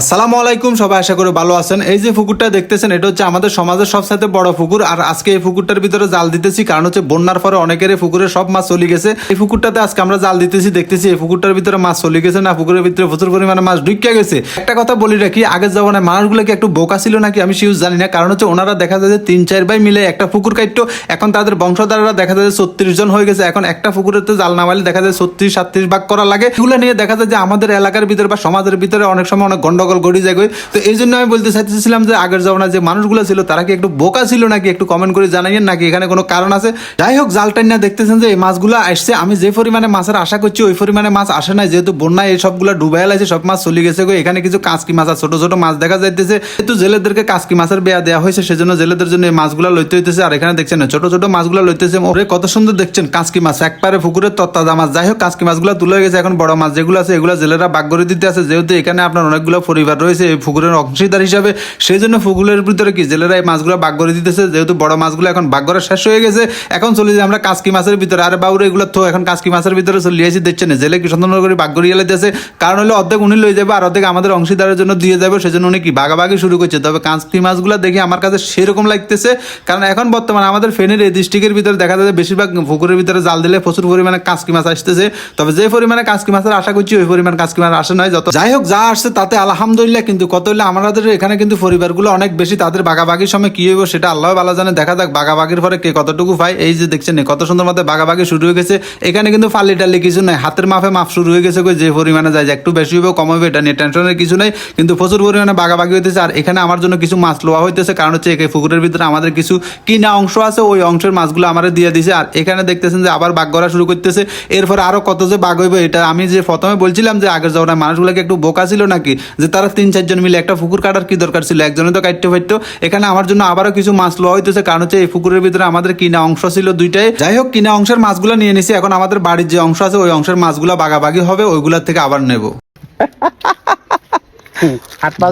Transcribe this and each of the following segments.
আসসালামু আলাইকুম, সবাই আশা করি ভালো আছেন। এই যে পুকুরটা দেখতেছেন, এটা হচ্ছে আমাদের সমাজের সবসাথে বড় পুকুর আর আজকে এই পুকুরটার ভিতরে জাল দিতেছি, কারণ হচ্ছে বন্যার পরে অনেকের এই পুকুরে সব মাছ চলে গেছে। এই পুকুরটাতে আজকে আমরা জাল দিতেছি, দেখতেছি এই পুকুরটার ভিতরে মাছ চলে গেছে না পুকুরের ভিতরে প্রচুর পরিমাণে মাছ ঢুকিয়া গেছে। একটা কথা বলি রাখি, আগের জমানায় মানুষগুলো কি একটু বোকা ছিল নাকি আমি সিউজ জানি না, কারণ হচ্ছে ওনারা দেখা যায় যে তিন, চার ভাই মিলে একটা পুকুর কাটতো, এখন তাদের বংশধাররা দেখা যায় ছত্রিশ জন হয়ে গেছে, এখন একটা পুকুরেতে জাল নামালে দেখা যায় ছত্রিশ, সাতত্রিশ ভাগ করা লাগে। এগুলো নিয়ে দেখা যায় যে আমাদের এলাকার ভিতরে বা সমাজের ভিতরে অনেক সময় অনেক গন্ডগোল গড়ি যায়। তো এই জন্য আমি বলতে চাইতেছিলাম যে আগের জমানায় যে মানুষগুলো ছিল তারা কি একটু বোকা ছিল নাকি একটু কমেন্ট করে জানাইয়েন নাকি এখানে কোনো কারণ আছে? যাই হোক জাল টাইনা দেখতেছেন যে এই মাছগুলো আসছে। আমি যে পরিমাণে মাছের আশা করছি ওই পরিমাণে মাছ আসে নাই। যেহেতু বন্যায় এই সবগুলো ডুবাই আছে সব মাছ চলে গেছে এখানে কিছু কাঁচকি মাছ আর ছোট ছোট মাছ দেখা যাইতেছে। যেহেতু জেলেদেরকে কাঁচকি মাছের বেয়া দেওয়া হয়েছে সেজন্য জেলেদের জন্য এই মাছগুলো লইতে হইতেছে। আর এখানে দেখছেন না, ছোট ছোট মাছগুলো লইতেছে। ওরে কত সুন্দর দেখছেন কাঁচকি মাছ। একবারে পুকুরের তত্তাজা মাছ। যাই হোক কাঁচকি মাছগুলো তুলে গেছে। এখন বড় মাছ যেগুলো আছে এগুলো জেলেরা বাগ করে দিতে আছে। যেহেতু এখানে আপনার অনেকগুলো পরিবার রয়েছে এই পুকুরের অংশীদার হিসাবে। সেই জন্য পুকুরের ভিতরে কি জেলেরা এই মাছগুলো বাগ করে দিতেছে যেহেতু বড় মাছগুলো এখন বাগ করা শেষ হয়ে গেছে। এখন চলে যাই আমরা কাঁচকি মাছের ভিতরে। আরে বাবুরে এগুলো তো এখন কাঁচকি মাছের ভিতরে চলে আসি দেখছেন? না, জেলে কি করে বাগ করে দিতেছে কারণ হলো অর্ধেক উনি লয়ে যাবে আর অর্ধেক আমাদের অংশীদারের জন্য দিয়ে যাবে। সেজন্য উনি কি বাগাবাগি শুরু করছে। তবে কাঁচকি মাছগুলো দেখে আমার কাছে সেরকম লাগতেছে। কারণ এখন বর্তমানে আমাদের ফেনের এই ডিস্ট্রিক্টের ভিতরে দেখা যায় বেশিরভাগ পুকুরের ভিতরে জাল দিলে প্রচুর পরিমাণে কাঁচকি মাছ আসতেছে। তবে যে পরিমাণে কাঁচকি মাছের আশা করছি ওই পরিমাণ কাঁচকি মাছ আসে নয় যত যাই হোক যা আসছে তাতে আলহামদুলিল্লাহ, কিন্তু কত হলে আমাদের এখানে কিন্তু পরিবারগুলো অনেক বেশি, তাদের বাগাবাগির সময় কি হইব সেটা আল্লাহ ভালো জানে। দেখা যাক বাগাবাগির পরে কে কতটুকু পায়। এই যে দেখছেন, কত সুন্দর মতো বাগাবাগি শুরু হয়ে গেছে। এখানে কিন্তু ফালি টালি কিছু নাই, হাতের মাপে মাপ শুরু হয়ে গেছে যে পরিমাণে যায় একটু বেশি হবে কম হবে এটা নিয়ে টেনশনের কিছু নেই। কিন্তু প্রচুর পরিমাণে বাগাবাগি হইতেছে, আর এখানে আমার জন্য কিছু মাছ লোয়া হইতেছে, কারণ হচ্ছে এই পুকুরের ভিতরে আমাদের কিছু কিনা অংশ আছে, ওই অংশের মাছগুলো আমাদের দিয়ে দিছে। আর এখানে দেখতেছেন যে আবার বাঘ করা শুরু করতেছে। এরপরে আরও কত যে বাঘ হইবে, এটা আমি যে প্রথমে বলছিলাম যে আগের জমানায় মানুষগুলোকে একটু বোকা ছিল নাকি, যে তারা তিন চারজন মিলে একটা পুকুর কাটার কি দরকার ছিল? একজনে তো কাটতে পারতো। এখানে আমার জন্য আবারও কিছু মাছ লোয়া হইতেছে। কারণ হচ্ছে এই পুকুরের ভিতরে আমাদের কিনা অংশ ছিল দুইটাই। যাই হোক কিনা অংশের মাছগুলো নিয়ে নিছি। এখন আমাদের বাড়ির যে অংশ আছে ওই অংশের মাছগুলো বাগাবাগি হবে। ওইগুলোর থেকে আবার নেব।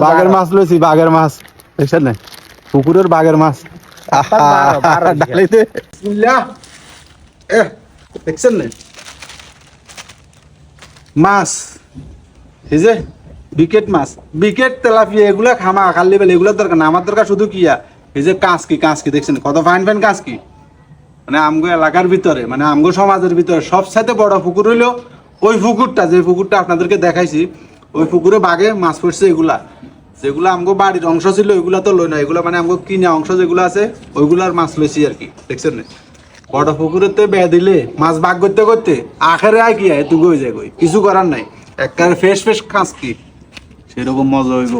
বাঘের মাছ লইছি বাঘের মাছ। দেখছেন না পুকুরের বাঘের মাছ। দেখছেন না মাছ। এই যে বিকেট মাছ, বিকেট, তেলাপিয়া এগুলা খামা, খালি বেলে, এগুলোর দরকার না। আমার দরকার শুধু কিয়া এই যে কাঁচকি কাঁচকি, দেখছেন? কত ফাইন ফাইন কাঁচকি। মানে আমগো এলাকার ভিতরে মানে আমগো সমাজের ভিতরে সবসাইতে বড় পুকুর হইল ওই পুকুরটা, যে পুকুরটা আপনাদেরকে দেখাইছি, ওই পুকুরে বাঘে মাছ পড়ছে এগুলা। যেগুলো আমগো বাড়ির অংশ ছিল, ওইগুলা তো লই না এগুলো মানে আমগো কিনা অংশ যেগুলো আছে, ওইগুলার মাছ লইছি আর কি, দেখছেন? না বড় পুকুরেতে বে দিলে, মাছ ভাগ করতে করতে, আখেরে আয় কি হয় তুই যায় কই? কিছু করার নাই। একবারে ফ্রেশ ফ্রেশ খাস কি সেরকম মজা হইব।